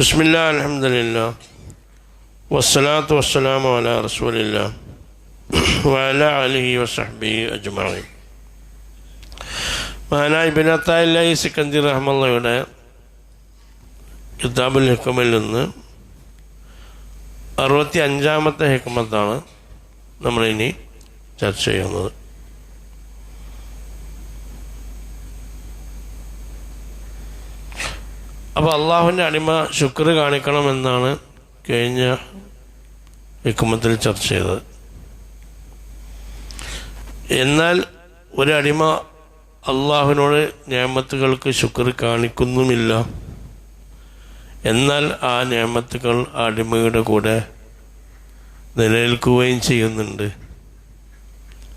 بسم الله الحمد لله والصلاة والسلام على رسول الله وعلى آله وصحبه أجمعين മഹാനായ ബിനത്തായി സിക്കന്തി റഹ്മുള്ളയുടെ കിതാബുൽ ഹിക്കമിൽ നിന്ന് അറുപത്തി അഞ്ചാമത്തെ ഹിക്കമത്താണ് നമ്മളിനി ചർച്ച ചെയ്യുന്നത് അപ്പോൾ അള്ളാഹുവിന്റെ അടിമ ശുക്ർ കാണിക്കണം എന്നാണ് കഴിഞ്ഞ വിക്രമത്തിൽ ചർച്ച ചെയ്തത്. എന്നാൽ ഒരടിമ അള്ളാഹുവിനോട് നിയമത്തുകൾക്ക് ശുക്ർ കാണിക്കുന്നുമില്ല. എന്നാൽ ആ നിയമത്തുകൾ അടിമയുടെ കൂടെ നിലനിൽക്കുകയും ചെയ്യുന്നുണ്ട്.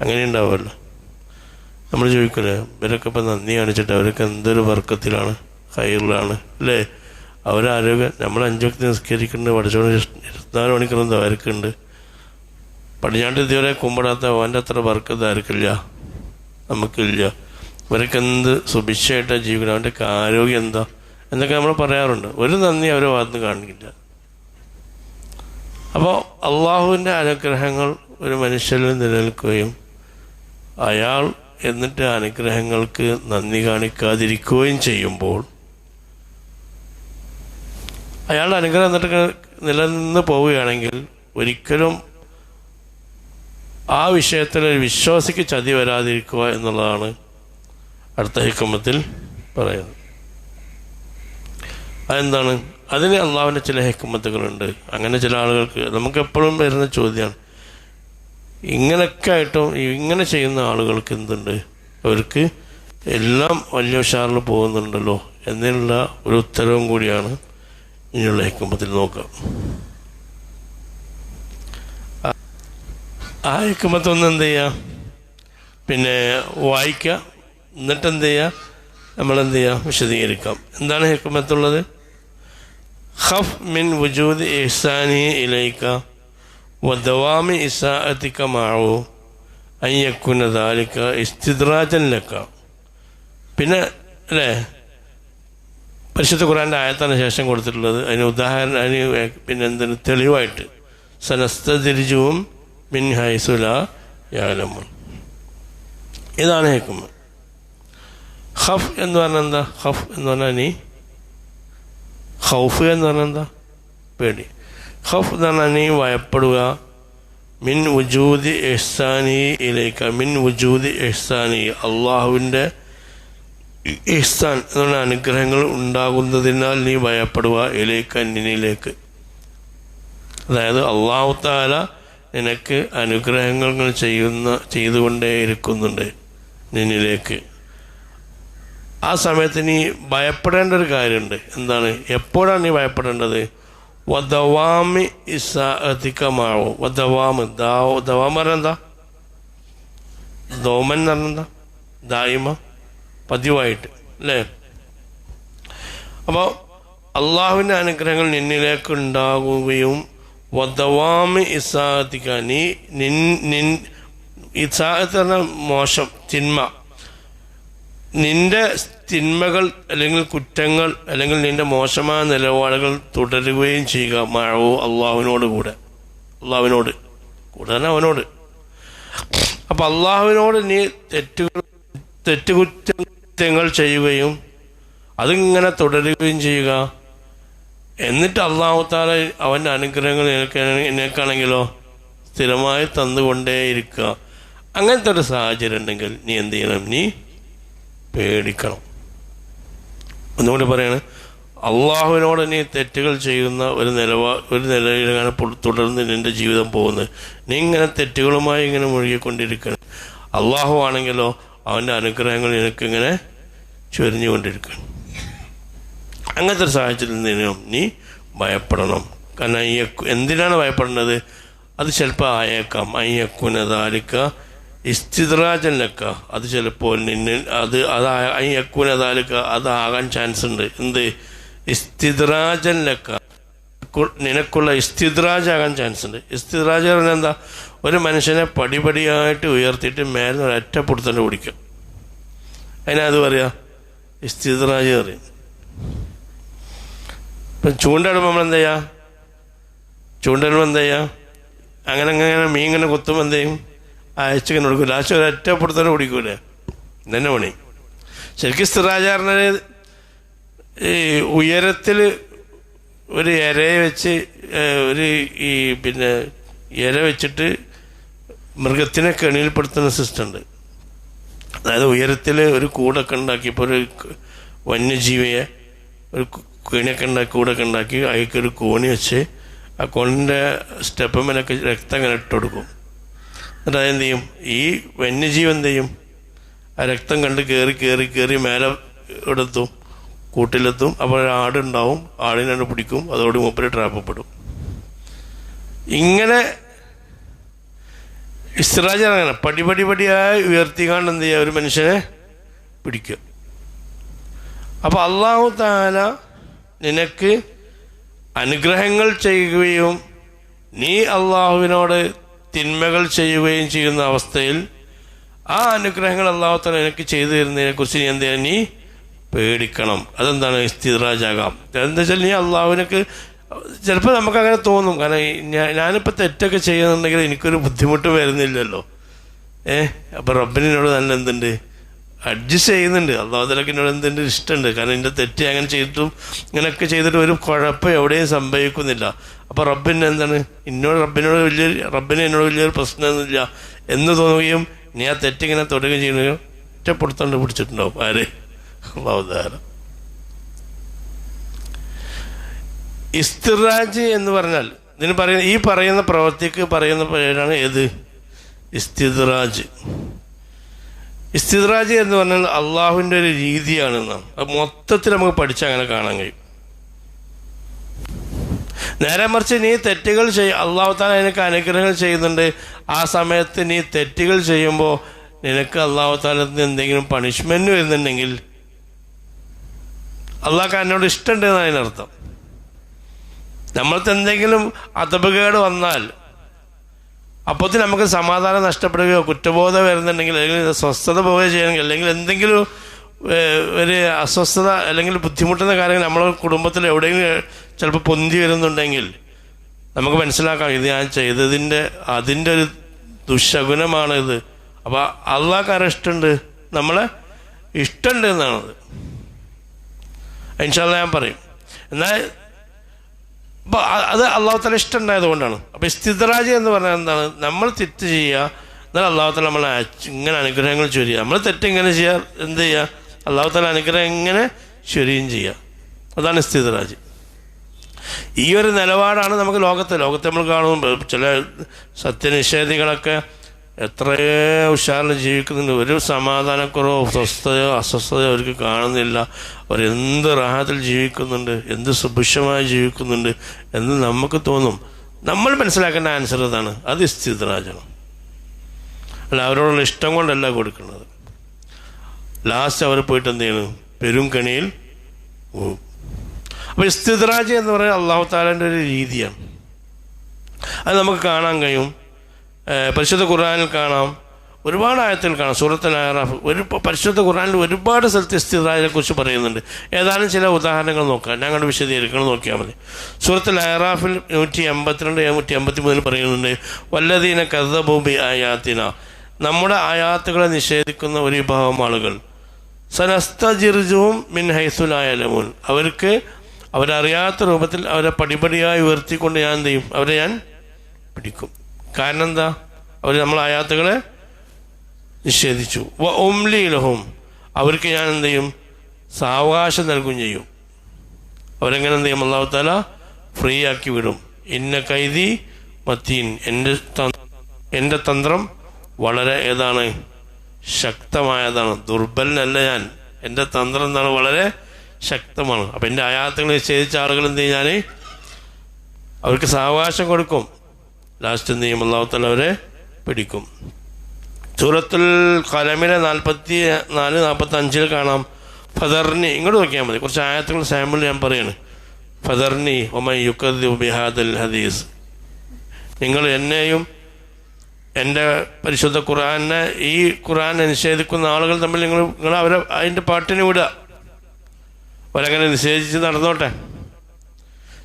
അങ്ങനെ ഉണ്ടാവുമല്ലോ നമ്മൾ ചോദിക്കില്ലേ ഇവരൊക്കെ ഇപ്പം നന്ദി കാണിച്ചിട്ട് അവരൊക്കെ എന്തൊരു വർക്കത്തിലാണ്? ഹൈറിലാണ് അല്ലേ അവരാരോഗ്യം നമ്മൾ അഞ്ചൊക്കെ നിസ്കരിക്കുന്നുണ്ട് പഠിച്ചോണ്ട് ഇരുപത്തിനാല് മണിക്കൂർ അവർക്കുണ്ട് പടിഞ്ഞാട്ട് ഇതുവരെ കുമ്പിടാത്ത അവന്റെ അത്ര വർക്ക് ആർക്കില്ല നമുക്കില്ല. ഇവരൊക്കെ എന്ത് സുഭിക്ഷമായിട്ടാണ് ജീവിക്കണം അവന്റെ ആരോഗ്യം എന്താ? എന്നൊക്കെ നമ്മൾ പറയാറുണ്ട്. ഒരു നന്ദി അവരെ ഭാഗത്ത് കാണിക്കില്ല. അപ്പോൾ അള്ളാഹുവിന്റെ അനുഗ്രഹങ്ങൾ ഒരു മനുഷ്യനിൽ നിലനിൽക്കുകയും അയാൾ എന്നിട്ട് അനുഗ്രഹങ്ങൾക്ക് നന്ദി കാണിക്കാതിരിക്കുകയും ചെയ്യുമ്പോൾ അയാളുടെ അനുഗ്രഹം എന്നിട്ട് നിലനിന്ന് പോവുകയാണെങ്കിൽ ഒരിക്കലും ആ വിഷയത്തിൽ ഒരു വിശ്വാസിക്ക് ചതി വരാതിരിക്കുക എന്നുള്ളതാണ് അടുത്ത ഹിക്കുമത്തിൽ പറയുന്നത്. അതെന്താണ്? അതിന് അള്ളാവിന്റെ ചില ഹിക്കുമത്തുകളുണ്ട്. അങ്ങനെ ചില ആളുകൾക്ക് നമുക്ക് എപ്പോഴും വരുന്ന ചോദ്യമാണ്. ഇങ്ങനെയൊക്കെ ആയിട്ടും ഇങ്ങനെ ചെയ്യുന്ന ആളുകൾക്ക് എന്തുണ്ട്? അവർക്ക് എല്ലാം വലിയ ഉഷാറിൽ പോകുന്നുണ്ടല്ലോ എന്നുള്ള ഒരു ഉത്തരവും കൂടിയാണ് ഇനിയുള്ള ഹിക്കുമത്തിൽ നോക്കാം ആ ഹിക്കുമത്തൊന്ന് എന്ത് ചെയ്യുക പിന്നെ വായിക്കുക എന്നിട്ട് എന്ത് ചെയ്യുക നമ്മളെന്ത് ചെയ്യുക വിശദീകരിക്കാം എന്താണ് ഹിക്കുമത്തുള്ളത് ഖഫ് മിൻ വുജൂദ് ഇഹ്സാനി ഇലൈക്ക ودوام إساءتك معه أن يكون ذلك استدراجا لك പിന്നെ അല്ലേ പരിശുദ്ധ ഖുറാന്റെ ആയത്താണ് ശേഷം കൊടുത്തിട്ടുള്ളത്. അതിന് ഉദാഹരണം അതിന് പിന്നെ എന്തിന് തെളിവായിട്ട്. സനസ്തരിജുവും മിൻ ഹൈസുല യാലമുൻ. ഇതാണ് ഹെക്കുമ ഹഫ് എന്ന് പറഞ്ഞാൽ എന്താ? ഹഫ് എന്ന് പറഞ്ഞാൽ നീ ഹൗഫ് എന്ന് പറഞ്ഞാൽ എന്താ? പേടി. ഹഫ് എന്ന് പറഞ്ഞാൽ നീ ഭയപ്പെടുക. മിൻ വുജൂദി എഹ്സാനി ഇലേക്ക് മിൻ വുജൂദി എഹ്സാനി. അള്ളാഹുവിന്റെ ഇഹ്സാൻ എന്നുള്ള അനുഗ്രഹങ്ങൾ ഉണ്ടാകുന്നതിനാൽ നീ ഭയപ്പെടുക ഇലേക്ക് അന്യനിലേക്ക്. അതായത് അള്ളാഹു താല നിനക്ക് അനുഗ്രഹങ്ങൾ ചെയ്യുന്ന ചെയ്തുകൊണ്ടേ ഇരിക്കുന്നുണ്ട് നിന്നിലേക്ക്. ആ സമയത്ത് നീ ഭയപ്പെടേണ്ട ഒരു കാര്യമുണ്ട്. എന്താണ്? എപ്പോഴാണ് നീ ഭയപ്പെടേണ്ടത്? വധവാമി ഇസാധികമാവോ വധവാമ് ദാവോ. എന്താ? ദോമൻ എന്ന് പറഞ്ഞെന്താ ദായിമ. പതിവായിട്ട് അല്ലേ? അപ്പോൾ അള്ളാഹുവിന്റെ അനുഗ്രഹങ്ങൾ നിന്നിലേക്ക് ഉണ്ടാകുകയും വധവാമി ഇസാഹത്തിക്കാൻ നീ നിൻ നിൻ ഇസാഹത്ത് പറഞ്ഞ മോശം തിന്മ. നിന്റെ തിന്മകൾ അല്ലെങ്കിൽ കുറ്റങ്ങൾ അല്ലെങ്കിൽ നിന്റെ മോശമായ നിലപാടുകൾ തുടരുകയും ചെയ്യുക മഴവോ അള്ളാഹുവിനോട് കൂടെ. അള്ളാഹുവിനോട്. കൂടെ തന്നെ അവനോട്. അപ്പൊ അള്ളാഹുവിനോട് നീ തെറ്റുകൾ തെറ്റുകുറ്റങ്ങൾ ചെയ്യുകയും അതിങ്ങനെ തുടരുകയും ചെയ്യുക. എന്നിട്ട് അള്ളാഹുത്താല അവന്റെ അനുഗ്രഹങ്ങൾ എന്നേക്കാണെങ്കിലോ നിനക്കാണെങ്കിലോ സ്ഥിരമായി തന്നുകൊണ്ടേയിരിക്കുക. അങ്ങനത്തെ ഒരു സാഹചര്യം ഉണ്ടെങ്കിൽ നീ എന്ത് ചെയ്യണം? നീ പേടിക്കണം. ഒന്നുകൂടി പറയാണ് അള്ളാഹുവിനോട് നീ തെറ്റുകൾ ചെയ്യുന്ന ഒരു നിലവാ ഒരു നിലയിലാണ് തുടർന്ന് നിന്റെ ജീവിതം പോകുന്നത്. നീ ഇങ്ങനെ തെറ്റുകളുമായി ഇങ്ങനെ മുഴുകിക്കൊണ്ടിരിക്കണം അള്ളാഹു ആണെങ്കിലോ അവന്റെ അനുഗ്രഹങ്ങൾ നിനക്കിങ്ങനെ ചൊരിഞ്ഞുകൊണ്ടിരിക്കും. അങ്ങനത്തെ ഒരു സാഹചര്യത്തിൽ നിന്നും നീ ഭയപ്പെടണം. കാരണം അയ്യക്കു എന്തിനാണ് ഭയപ്പെടേണ്ടത്? അത് ചിലപ്പോൾ ആയേക്കാം. അയ്യക്കുനതാലിക്ക ഇസ്തിദ്രാജനക്ക. അത് ചിലപ്പോൾ നിന്നെ അത് അത് അയ്യക്കുനതാലിക്ക അതാകാൻ ചാൻസ് ഉണ്ട് എന്ത്? ഇസ്തിദ്രാജനക്ക. നിനക്കുള്ള ഇസ്തിദ്രാജ് ആകാൻ ചാൻസ് ഉണ്ട് ഇസ്തിദ്രാജ് പറഞ്ഞാൽ എന്താ? ഒരു മനുഷ്യനെ പടിപടിയായിട്ട് ഉയർത്തിയിട്ട് മേലെ ഒരൊറ്റ പൊടുത്തന്നെ പിടിക്കും. അതിനത് പറയാ? ഇസ്തിദ്രാജ് പറയും. ഇപ്പം ചൂണ്ടയിടുമ്പോൾ നമ്മൾ എന്താ ചെയ്യുക ചൂണ്ടയിടുമ്പോൾ എന്താ ചെയ്യുക അങ്ങനെ അങ്ങനെ മീൻ ഇങ്ങനെ കുത്തുമ്പോൾ എന്ത് ചെയ്യും? അയച്ചിങ്ങനെ കൊടുക്കും. ലാസ്റ്റ് ഒരു പൊടുത്തന്നെ പിടിക്കൂലേ. ഇതന്നെ പണി. ശരിക്കും സ്ഥിരാചാരണ ഈ ഉയരത്തിൽ ഒരു ഇരയെ വെച്ച് ഒരു ഈ പിന്നെ ഇര വെച്ചിട്ട് മൃഗത്തിനെ കെണിയിൽപ്പെടുത്തുന്ന സിസ്റ്റം ഉണ്ട് അതായത് ഉയരത്തിൽ ഒരു കൂടൊക്കെ ഉണ്ടാക്കി ഇപ്പോൾ ഒരു വന്യജീവിയെ ഒരു കെണിയൊക്കെ ഉണ്ടാക്കി കൂടൊക്കെ ഉണ്ടാക്കി അതിലേക്ക് ഒരു കോണി വെച്ച് ആ കോണിന്റെ സ്റ്റെപ്പുമ്മലൊക്കെ രക്തം ഇങ്ങനെ ഇട്ട് കൊടുക്കും. എന്നിട്ട് അതെന്ത് ചെയ്യും? ഈ വന്യജീവി എന്ത് ചെയ്യും? ആ രക്തം കണ്ട് കയറി കയറി കയറി മേലെ എടുത്തും കൂട്ടിലെത്തും. അപ്പോൾ ആടുണ്ടാവും. ആടിനെ പിടിക്കും. അതോട് മൂപ്പര് ട്രാപ്പപ്പെടും. ഇങ്ങനെ ഇസ്രാജ് അങ്ങനെ പടിപടി പടിയായി ഉയർത്തിക്കാണ്ട് എന്ത് ചെയ്യുക ഒരു മനുഷ്യനെ പിടിക്കുക. അപ്പോൾ അള്ളാഹു താല നിനക്ക് അനുഗ്രഹങ്ങൾ ചെയ്യുകയും നീ അള്ളാഹുവിനോട് തിന്മകൾ ചെയ്യുകയും ചെയ്യുന്ന അവസ്ഥയിൽ ആ അനുഗ്രഹങ്ങൾ അള്ളാഹു താല നിനക്ക് ചെയ്തു തരുന്നതിനെ കുറിച്ച് നീ എന്ത് ചെയ്യാൻ നീ പേടിക്കണം. അതെന്താണ് ഇസ്തിറാജാകാം? എന്താ വെച്ചാൽ നീ അള്ളാഹുവിനൊക്കെ ചിലപ്പോൾ നമുക്ക് അങ്ങനെ തോന്നും. കാരണം ഞാൻ ഞാനിപ്പോൾ തെറ്റൊക്കെ ചെയ്യുന്നുണ്ടെങ്കിൽ എനിക്കൊരു ബുദ്ധിമുട്ട് വരുന്നില്ലല്ലോ. ഏ? അപ്പോൾ റബ്ബിനോട് നല്ല എന്തുണ്ട്? അഡ്ജസ്റ്റ് ചെയ്യുന്നുണ്ട്. അള്ളാഹുദലക്ക് എന്നോട് എന്തുണ്ട്? ഇഷ്ടമുണ്ട്. കാരണം എന്റെ തെറ്റ് അങ്ങനെ ചെയ്തിട്ടും ഇങ്ങനെയൊക്കെ ചെയ്തിട്ട് ഒരു കുഴപ്പം എവിടെയും സംഭവിക്കുന്നില്ല. അപ്പോൾ റബ്ബിന് എന്താണ്? എന്നോട് റബ്ബിനോട് വലിയൊരു റബ്ബിന് എന്നോട് വലിയൊരു പ്രശ്നമൊന്നുമില്ല എന്ന് തോന്നുകയും നീ ആ തെറ്റിങ്ങനെ തുടരുകയും ചെയ്യുകയും ഒറ്റപ്പെടുത്തോണ്ട് പിടിച്ചിട്ടുണ്ടാവും ആര്? അള്ളാഹുദാല ഇസ്തിറാജ് എന്ന് പറഞ്ഞാൽ ഇതിന് പറയുന്ന ഈ പറയുന്ന പ്രവൃത്തിക്ക് പറയുന്ന പേരാണ് ഏത്? ഇസ്തിദ്റാജ് ഇസ്തിദ്റാജ് എന്ന് പറഞ്ഞാൽ അള്ളാഹുവിന്റെ ഒരു രീതിയാണ് നാം അത് മൊത്തത്തിൽ നമുക്ക് പഠിച്ച് അങ്ങനെ കാണാൻ കഴിയും. നേരെ മറിച്ച് നീ തെറ്റുകൾ ചെയ്യ അള്ളാഹു താൻ നിനക്ക് അനുഗ്രഹങ്ങൾ ചെയ്യുന്നുണ്ട്. ആ സമയത്ത് നീ തെറ്റുകൾ ചെയ്യുമ്പോൾ നിനക്ക് അള്ളാഹു താലത്ത് എന്തെങ്കിലും പണിഷ്മെന്റ് വരുന്നുണ്ടെങ്കിൽ അള്ളാഹ് എന്നോട് ഇഷ്ടമുണ്ടെന്ന് അതിനർത്ഥം നമ്മൾക്ക് എന്തെങ്കിലും അതപകേട് വന്നാൽ അപ്പോഴത്തെ നമുക്ക് സമാധാനം നഷ്ടപ്പെടുകയോ കുറ്റബോധം വരുന്നുണ്ടെങ്കിൽ അല്ലെങ്കിൽ സ്വസ്ഥത പോവുകയോ ചെയ്യണമെങ്കിൽ അല്ലെങ്കിൽ എന്തെങ്കിലും ഒരു അസ്വസ്ഥത അല്ലെങ്കിൽ ബുദ്ധിമുട്ടുന്ന കാര്യങ്ങൾ നമ്മളെ കുടുംബത്തിൽ എവിടെയെങ്കിലും ചിലപ്പോൾ പൊന്തി വരുന്നുണ്ടെങ്കിൽ നമുക്ക് മനസ്സിലാക്കാം ഇത് ഞാൻ ചെയ്തതിന്റെ അതിന്റെ ഒരു ദുശകുനമാണ് ഇത് അപ്പോൾ കാരണം ഇഷ്ടമുണ്ട്? നമ്മളെ ഇഷ്ടമുണ്ട് എന്നാണത്. ഇൻഷാല്ല ഞാൻ പറയും. എന്നാൽ അപ്പോൾ അത് അള്ളാഹു തല ഇഷ്ടമുണ്ടായത് കൊണ്ടാണ്. അപ്പോൾ ഇസ്തിദ്രാജ് എന്ന് പറഞ്ഞാൽ എന്താണ്? നമ്മൾ തെറ്റ് ചെയ്യുക എന്നാൽ അള്ളാഹു തല നമ്മളെ ഇങ്ങനെ അനുഗ്രഹങ്ങൾ ചൊരിയുക നമ്മൾ തെറ്റ് ഇങ്ങനെ ചെയ്യുക എന്ത് ചെയ്യുക അള്ളാഹു തല അനുഗ്രഹം ഇങ്ങനെ ചൊരിയും ചെയ്യുക അതാണ് ഇസ്തിദ്രാജ് ഈ ഒരു നിലപാടാണ് നമുക്ക് ലോകത്തെ. ലോകത്തെ നമ്മൾ കാണുമ്പോൾ ചില സത്യനിഷേധികളൊക്കെ എത്രയോ ഉഷാറിൽ ജീവിക്കുന്നുണ്ട്. ഒരു സമാധാനക്കുറവോ സ്വസ്ഥതയോ അസ്വസ്ഥതയോ അവർക്ക് കാണുന്നില്ല. അവരെന്ത് റാഹത്തിൽ ജീവിക്കുന്നുണ്ട് എന്ത് സുഭിക്ഷമായി ജീവിക്കുന്നുണ്ട് എന്ന് നമുക്ക് തോന്നും. നമ്മൾ മനസ്സിലാക്കേണ്ട ആൻസർ ഇതാണ്. അത് സ്ഥിതരാജനം അല്ല അവരോടുള്ള ഇഷ്ടം കൊണ്ടല്ല കൊടുക്കുന്നത്. ലാസ്റ്റ് അവർ പോയിട്ട് എന്ത് ചെയ്യണം? പെരും കണിയിൽ പോകും അപ്പോൾ എന്ന് പറയുന്നത് അള്ളാഹു താലാന്റെ ഒരു രീതിയാണ്. അത് നമുക്ക് കാണാൻ കഴിയും. പരിശുദ്ധ ഖുർആനിൽ കാണാം. ഒരുപാട് ആയത്തിൽ കാണാം. സൂറത്തുൽ ആറാഫ് ഒരു പരിശുദ്ധ ഖുർആനിൽ ഒരുപാട് സ്ഥലത്ത് കുറിച്ച് പറയുന്നുണ്ട്. ഏതാനും ചില ഉദാഹരണങ്ങൾ നോക്കാം. ഞങ്ങളുടെ വിശദീകരിക്കണം നോക്കിയാൽ മതി. സൂറത്തുൽ ആറാഫിൽ നൂറ്റി എൺപത്തിരണ്ട് നൂറ്റി എൺപത്തി മൂന്നിൽ പറയുന്നുണ്ട് വല്ലതീന കഥഭൂമി ആയാത്തിന നമ്മുടെ ആയാത്തുകളെ നിഷേധിക്കുന്ന ഒരു വിഭാഗം ആളുകൾ. സനസ്തജിർജുവും മിൻ ഹൈസുലായാലമുൻ അവർക്ക് അവരറിയാത്ത രൂപത്തിൽ അവരെ പടിപടിയായി ഉയർത്തിക്കൊണ്ട് ഞാൻ എന്ത് ചെയ്യും? അവരെ ഞാൻ പിടിക്കും. കാരണം എന്താ അവർ നമ്മൾ ആയാത്തുകളെ നിഷേധിച്ചു. വ ഉംലി ലഹും. അവർക്ക് ഞാൻ എന്ത് ചെയ്യും? സാവകാശം നൽകുകയും ചെയ്യും. അവരെങ്ങനെ എന്ത് ചെയ്യും? അള്ളാഹു താല ഫ്രീ ആക്കി വിടും. ഇന്ന കൈതി മത്തീൻ. എന്റെ എന്റെ തന്ത്രം വളരെ ഏതാണ്? ശക്തമായതാണ്. ദുർബലനല്ല ഞാൻ. എന്റെ തന്ത്രം എന്താണ്? വളരെ ശക്തമാണ്. അപ്പം എന്റെ ആയാത്തങ്ങൾ നിശ്ചയിച്ച ആളുകൾ എന്ത് ചെയ്യും? ഞാൻ അവർക്ക് സാവകാശം കൊടുക്കും. ലാസ്റ്റ് നിയമം ചെയ്യും അള്ളാഹുത്തല അവരെ പിടിക്കും. സൂറത്തുൽ കലമിലെ നാൽപ്പത്തി നാല് നാൽപ്പത്തി അഞ്ചിൽ കാണാം. ഫദർനി ഇങ്ങോട്ട് നോക്കിയാൽ മതി. കുറച്ച് ആയത്തുകൾ സാമ്പിൾ ഞാൻ പറയാണ്. ഫദർനി ഒമ യുക്കദ്ദു ബിഹാദൽ ഹദീസ്. നിങ്ങൾ എന്നെയും എന്റെ പരിശുദ്ധ ഖുറാനെ ഈ ഖുറാൻ നിഷേധിക്കുന്ന ആളുകൾ തമ്മിൽ നിങ്ങൾ നിങ്ങൾ അവരെ അതിന്റെ പാട്ടിന് വിടുക. അവരങ്ങനെ നിഷേധിച്ച് നടന്നോട്ടെ.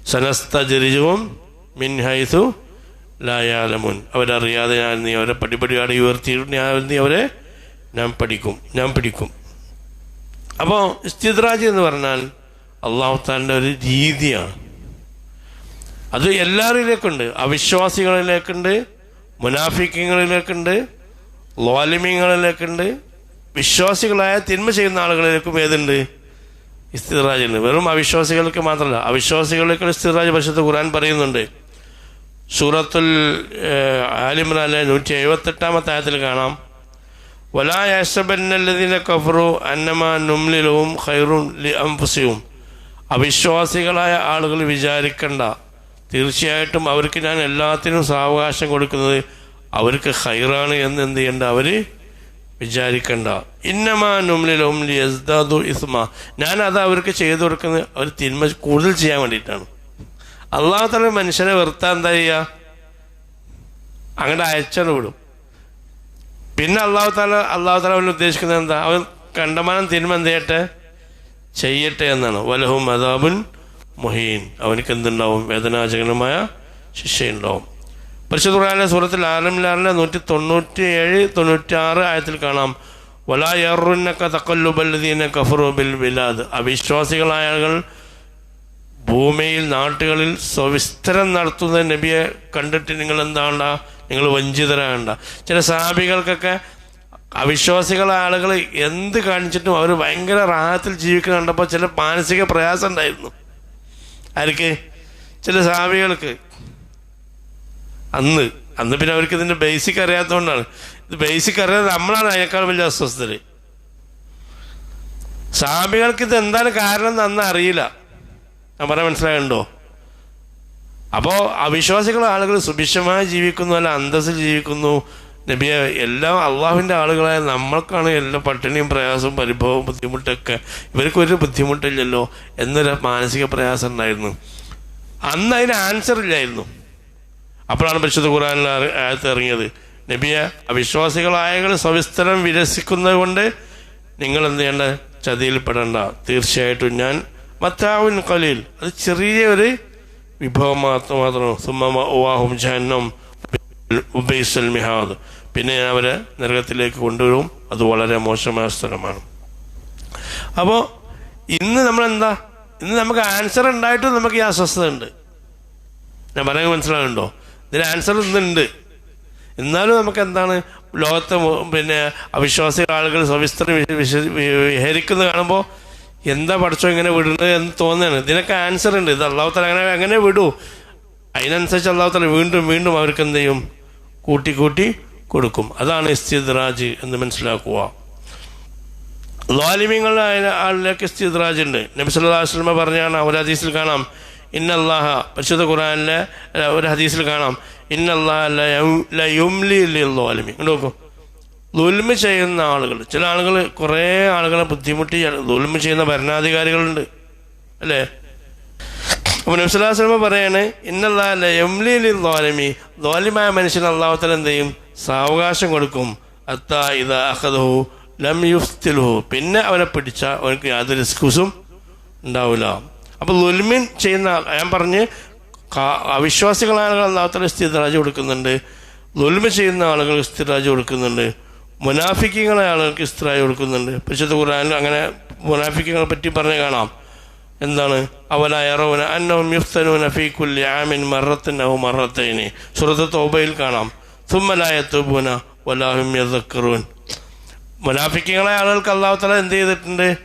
സനസ്തജരിജവും മിൻ ഹൈസു ലായാലമുൻ അവരറിയാതെ ഞാൻ നീ അവരെ പടിപടിയാടി ഉയർത്തിയിട്ട് ഞാൻ നീ അവരെ ഞാൻ പഠിക്കും ഞാൻ പിടിക്കും. അപ്പോൾ ഇസ്തിദ്രാജ് എന്ന് പറഞ്ഞാൽ അള്ളാഹുത്താലിന്റെ ഒരു രീതിയാണ്. അത് എല്ലാവരിലേക്കുണ്ട് അവിശ്വാസികളിലേക്കുണ്ട് മുനാഫിക്കങ്ങളിലേക്കുണ്ട് ലോലിമ്യങ്ങളിലേക്കുണ്ട് വിശ്വാസികളായ തിന്മ ചെയ്യുന്ന ആളുകളിലേക്കും ഏതുണ്ട്? ഇസ്തിറാജുണ്ട് വെറും അവിശ്വാസികൾക്ക് മാത്രമല്ല അവിശ്വാസികളിലേക്കുള്ള ഇസ്തിറാജ് പരിശുദ്ധ ഖുർആൻ പറയുന്നുണ്ട്. സൂറത്തുൽ ആലിമ്രാലെ നൂറ്റി എഴുപത്തെട്ടാമത്തെ ആയത്തിൽ കാണാം. വലാ കഫറു അന്നമാ നുംലിലവും ഖൈറും ലി അംഫുസിയും അവിശ്വാസികളായ ആളുകൾ വിചാരിക്കണ്ട. തീർച്ചയായിട്ടും അവർക്ക് ഞാൻ എല്ലാത്തിനും സാവകാശം കൊടുക്കുന്നത് അവർക്ക് ഹൈറാണ് എന്ന് എന്ത് ചെയ്യണ്ട? അവർ വിചാരിക്കണ്ട. ഇന്നമാ നുംലിലും യസ്ദാദു ഇസ്മ. ഞാൻ അത് അവർക്ക് ചെയ്തു കൊടുക്കുന്നത് അവർ തിന്മ കൂടുതൽ ചെയ്യാൻ വേണ്ടിയിട്ടാണ്. അള്ളാഹു തന്നെ മനുഷ്യനെ വെറുത്താൻ എന്താ ചെയ്യുക അങ്ങോട്ട് അയച്ചാണ് വിടും. പിന്നെ അള്ളാഹു താല അള്ളാഹു താല അവൻ ഉദ്ദേശിക്കുന്നത് എന്താ? അവൻ കണ്ടമാനം തിന്മ എന്ത് ചെയ്യട്ടെ? ചെയ്യട്ടെ എന്നാണ്. വലഹും അദാബുൻ മൊഹീൻ. അവനക്ക് എന്തുണ്ടാവും? വേദനാജകരമായ ശിക്ഷയുണ്ടാവും. പരിശുദ്ധ ഖുർആനിലെ സൂറത്തിൽ ആലമിലാറിലെ നൂറ്റി തൊണ്ണൂറ്റി ഏഴ് തൊണ്ണൂറ്റി ആറ് ആയത്തിൽ കാണാം. വലാ യറുന്നക്ക തക്കല്ലുബല്ലദീന കഫറു ബിൽ ബിലാദ് അവിശ്വാസികളായ ആളുകൾ ഭൂമിയിൽ നാട്ടുകളിൽ സ്വവിസ്തരം നടത്തുന്ന നബിയെ കണ്ടിട്ട് നിങ്ങൾ എന്താണ്ട? നിങ്ങൾ വഞ്ചിതരാകണ്ട. ചില സാബികൾക്കൊക്കെ അവിശ്വാസികളായ ആളുകൾ എന്ത് കാണിച്ചിട്ടും അവർ ഭയങ്കര റാഹത്തിൽ ജീവിക്കുന്ന കണ്ടപ്പോൾ ചില മാനസിക പ്രയാസം ഉണ്ടായിരുന്നു. ആർക്ക്? ചില സാബികൾക്ക് അന്ന് അന്ന് പിന്നെ അവർക്ക് ഇതിന്റെ ബേസിക് അറിയാത്തതുകൊണ്ടാണ്. ഇത് ബേസിക് അറിയാതെ നമ്മളാണ് അതിനേക്കാൾ വലിയ അസ്വസ്ഥര്. സാബികൾക്ക് ഇത് എന്താണ് കാരണം എന്ന് അന്ന് അറിയില്ല. ഞാൻ പറയാൻ മനസ്സിലായുണ്ടോ? അപ്പോൾ അവിശ്വാസികൾ ആളുകൾ സുഭിക്ഷമായി ജീവിക്കുന്നു അല്ല അന്തസ്സിൽ ജീവിക്കുന്നു. നബിയെ എല്ലാം അള്ളാഹുവിന്റെ ആളുകളായ നമ്മൾക്കാണ് എല്ലാ പട്ടിണിയും പ്രയാസവും പരിഭവവും ബുദ്ധിമുട്ടൊക്കെ. ഇവർക്കൊരു ബുദ്ധിമുട്ടില്ലല്ലോ എന്നൊരു മാനസിക പ്രയാസം ഉണ്ടായിരുന്നു. അന്ന് അതിന് ആൻസർ ഇല്ലായിരുന്നു. അപ്പോഴാണ് പരിശുദ്ധ ഖുറാനിൽ അകത്ത് ഇറങ്ങിയത്. നബിയെ അവിശ്വാസികളായകൾ സവിസ്തരം വിരസിക്കുന്നത് കൊണ്ട് നിങ്ങൾ എന്ത് ചെയ്യേണ്ട? ചതിയിൽപ്പെടേണ്ട. തീർച്ചയായിട്ടും ഞാൻ മത്താവിൻ കലീൽ അത് ചെറിയ ഒരു വിഭവം മാത്രം മാത്രം സുമ്മാഹും ജഹന്നം ഉബൈസൽ മിഹാദ്. പിന്നെ അവരെ നരകത്തിലേക്ക് കൊണ്ടുവരും. അത് വളരെ മോശമായ സ്ഥലമാണ്. അപ്പോൾ ഇന്ന് നമ്മൾ എന്താ ഇന്ന് നമുക്ക് ആൻസർ ഉണ്ടായിട്ടും നമുക്ക് ഈ അസ്വസ്ഥത ഉണ്ട്. ഞാൻ പറയുന്നത് മനസ്സിലാകുന്നുണ്ടോ ഇതിന് ആൻസർ ഇന്നുണ്ട് എന്നാലും നമുക്ക് എന്താണ്? ലോകത്തെ പിന്നെ അവിശ്വാസികൾ ആളുകൾ സവിസ്തരം വിഹരിക്കുന്നത് കാണുമ്പോൾ എന്താ പഠിച്ചോ ഇങ്ങനെ വിടുന്നത് എന്ന് തോന്നുകയാണ്. ഇതിനൊക്കെ ആൻസർ ഉണ്ട്. ഇത് അള്ളാഹുത്തല തല അങ്ങനെ അങ്ങനെ വിടൂ. അതിനനുസരിച്ച് അള്ളാഹുത്തല തല വീണ്ടും വീണ്ടും അവർക്ക് എന്ത് ചെയ്യും? കൂട്ടി കൂട്ടി കൊടുക്കും. അതാണ് ഇസ്തിദ്റാജ് എന്ന് മനസ്സിലാക്കുക. ലാലിമ്യങ്ങളുടെ ആളിലേക്ക് ഇസ്തിദ്റാജ് ഉണ്ട്. നബി സല്ലല്ലാഹു അലൈഹി വസല്ലം പറഞ്ഞാണ് ഒരു ഹദീസിൽ കാണാം. ഇന്നല്ലാഹ പരിശുദ്ധ ഖുറാനിലെ ഒരു ഹദീസിൽ കാണാം. ഇന്നല്ലാഹ ലയുംലി ലോലിമി നോക്കൂ. ദുൽമ ചെയ്യുന്ന ആളുകൾ ചില ആളുകൾ കുറേ ആളുകളെ ബുദ്ധിമുട്ടി ദുൽമ ചെയ്യുന്ന ഭരണാധികാരികളുണ്ട്. അല്ലേ? അപ്പോൾ നബ്സുല്ലാസ്ലമ പറയാണ് ഇന്നല്ലാല്ല എംലി ദ്വാലമി അള്ളാഹുത്തല എന്ത് ചെയ്യും? സാവകാശം കൊടുക്കും. ലം പിന്നെ അവനെ പിടിച്ച അവനക്ക് യാതൊരു എക്സ്ക്യൂസും ഉണ്ടാവില്ല അപ്പോൾ ദുൽമിൻ ചെയ്യുന്ന ഞാൻ പറഞ്ഞ് അവിശ്വാസികളായ ആളുകൾ അള്ളാഹുത്തല സ്ഥിരാജ് കൊടുക്കുന്നുണ്ട്. ദുൽമ ചെയ്യുന്ന ആളുകൾ സ്ഥിരാജ് കൊടുക്കുന്നുണ്ട്. മുനാഫിക്കങ്ങളെ ആളുകൾക്ക് ഇസ്ത്രായി കൊടുക്കുന്നുണ്ട്. പരിശുദ്ധ ഖുർആാനിൽ അങ്ങനെ മുനാഫിക്കങ്ങളെ പറ്റി പറഞ്ഞ് കാണാം. എന്താണ്? അവനായറോന അന്നവും യുഫ്തനൂന ഫീ കുല്ലി ആമിൻ മറത്തിൻ ഔ സുഹൃത്ത് തൗബയിൽ കാണാം. തുമ്മലായ തുബുന വലാഹും യദക്കറൂൻ. മുനാഫിക്കങ്ങളെ ആളുകൾക്ക് അള്ളാഹു തല എന്ത് ചെയ്തിട്ടുണ്ട്?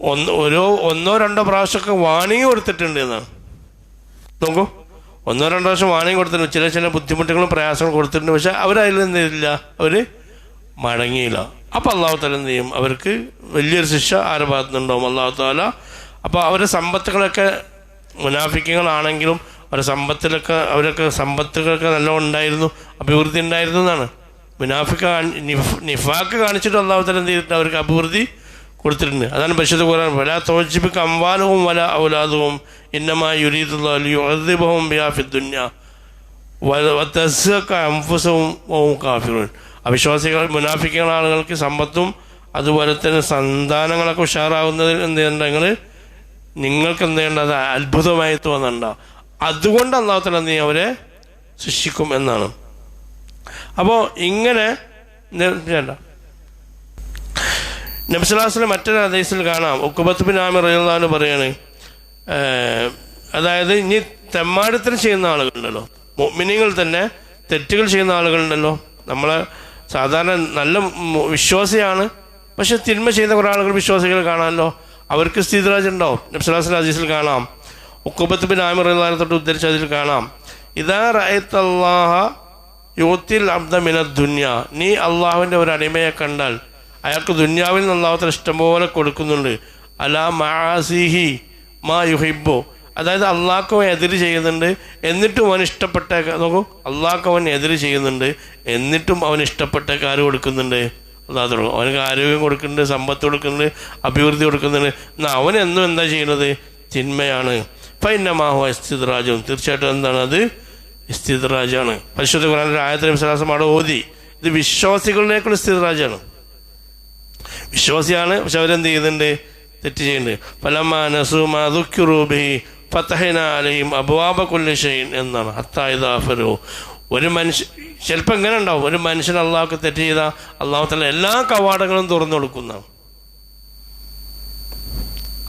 ഒന്ന് ഓരോ ഒന്നോ രണ്ടോ പ്രാവശ്യമൊക്കെ വാണിംഗ് കൊടുത്തിട്ടുണ്ട് എന്നാണ്. നോക്കൂ. ഒന്നോ രണ്ടോ പ്രാവശ്യം വാണിംഗ് കൊടുത്തിട്ടുണ്ട്. ചില ചില ബുദ്ധിമുട്ടുകളും പ്രയാസങ്ങളും കൊടുത്തിട്ടുണ്ട്. പക്ഷെ അവരതിൽ നിന്നില്ല അവർ മടങ്ങിയില്ല. അപ്പം അള്ളാഹു താല എന്ത് ചെയ്യും? അവർക്ക് വലിയൊരു ശിക്ഷ ആരുടെ ഭാഗത്തുനിന്നുണ്ടാവും അള്ളാഹു താല അപ്പോൾ അവരുടെ സമ്പത്തുകളൊക്കെ മുനാഫിക്കങ്ങളാണെങ്കിലും അവരുടെ സമ്പത്തിലൊക്കെ അവരൊക്കെ സമ്പത്തുകളൊക്കെ നല്ലോണം ഉണ്ടായിരുന്നു അഭിവൃദ്ധി ഉണ്ടായിരുന്നു എന്നാണ്. മുനാഫിക്ക നിഫാക്ക് കാണിച്ചിട്ട് അള്ളാഹു താല എന്ത് ചെയ്തിട്ട് അവർക്ക് അഭിവൃദ്ധി കൊടുത്തിട്ടുണ്ട്. അതാണ് പരിശുദ്ധ ഖുർആൻ. വല തോജിപ്പിക്ക് അംവാലവും വല ഔലാദവും ഇന്നമായി യുരീദുല്ലാഹും ബിയാഫി ദുന്യ അംഫുസവും കാഫിറുൻ. അവിശ്വാസികൾ മുനാഫിക്കുന്ന ആളുകൾക്ക് സമ്പത്തും അതുപോലെ തന്നെ സന്താനങ്ങളൊക്കെ ഉഷാറാവുന്നതിൽ എന്ത് ചെയ്യണ്ടെങ്കിൽ നിങ്ങൾക്ക് എന്ത് ചെയ്യേണ്ടത് അത്ഭുതമായി തോന്നണ്ട. അതുകൊണ്ട് അള്ളാഹുത്തല നീ അവരെ ശിക്ഷിക്കും എന്നാണ്. അപ്പോൾ ഇങ്ങനെ വേണ്ട. നബ്സലാസിലെ മറ്റൊരു ഹദീസിൽ കാണാം. ഉക്കുബത്ത് ബിൻ ആമിർ റളിയല്ലാഹു പറയാണ് അതായത് ഇനി തെമ്മാടിത്തരം ചെയ്യുന്ന ആളുകളുണ്ടല്ലോ. മുഅ്മിനീങ്ങൾ തന്നെ തെറ്റുകൾ ചെയ്യുന്ന ആളുകളുണ്ടല്ലോ. നമ്മളെ സാധാരണ നല്ല വിശ്വാസിയാണ്. പക്ഷെ തിന്മ ചെയ്യുന്ന കുറേ ആളുകൾ വിശ്വാസികൾ കാണാമല്ലോ. അവർക്ക് സ്ഥിതിരാജ് ഉണ്ടാവും. നബ്സലാസിലെ അജീസിൽ കാണാം. ഉക്കുബത്ത് ബിൻ ആമിർ തൊട്ട് ഉദ്ധരിച്ച അതിൽ കാണാം. ഇതാ റഅയ്തല്ലാഹ യൂത്തിൽ അബ്ദമിന ദുന്യ. നീ അള്ളാഹുവിന്റെ ഒരു അടിമയെ കണ്ടാൽ അയാൾക്ക് ദുന്യാവിൽ നിന്ന് അള്ളാഹുത്തല ഇഷ്ടംപോലെ കൊടുക്കുന്നുണ്ട്. അലാ മാസിഹി മാ യുഹിബു അതായത് അള്ളാഹ്ക്ക് എതിര് ചെയ്യുന്നുണ്ട് എന്നിട്ടും അവൻ ഇഷ്ടപ്പെട്ട നോക്കൂ അള്ളാഹ്ക്ക് അവൻ എതിര് ചെയ്യുന്നുണ്ട് എന്നിട്ടും അവൻ ഇഷ്ടപ്പെട്ട കാര്യം കൊടുക്കുന്നുണ്ട്. അതാ തുടങ്ങും അവനക്ക് ആരോഗ്യം കൊടുക്കുന്നുണ്ട് സമ്പത്ത് കൊടുക്കുന്നുണ്ട് അഭിവൃദ്ധി കൊടുക്കുന്നുണ്ട്. എന്നാൽ അവൻ എന്നും എന്താ ചെയ്യുന്നത്? തിന്മയാണ്. ഫൈനമാഹു അസ്ഥിതരാജും തീർച്ചയായിട്ടും എന്താണ് അത്? ഇസ്തിദ്രാജാണ് പരിശുദ്ധ ഖുറാനിലെ ആയത്തിന് വിശ്വാസം അവിടെ ഓതി. ഇത് വിശ്വാസികളിലേക്കുള്ള ഇസ്തിദ്രാജാണ് വിശ്വാസിയാണ് പക്ഷെ അവരെന്ത് ചെയ്യുന്നുണ്ട്? തെറ്റ് ചെയ്യുന്നുണ്ട്. പലമാനസുമാതുക്കുറൂബി ഫത്തഹന അലയും അബുവാബ കൊല്ലിഷൈൻ എന്നാണ്. ഹത്തായുദാഫരു ഒരു മനുഷ്യൻ ചിലപ്പോൾ എങ്ങനെ ഉണ്ടാവും. ഒരു മനുഷ്യൻ അള്ളാഹ്ക്ക് തെറ്റ് ചെയ്ത അള്ളാഹുത്തല എല്ലാ കവാടങ്ങളും തുറന്നു കൊടുക്കുന്ന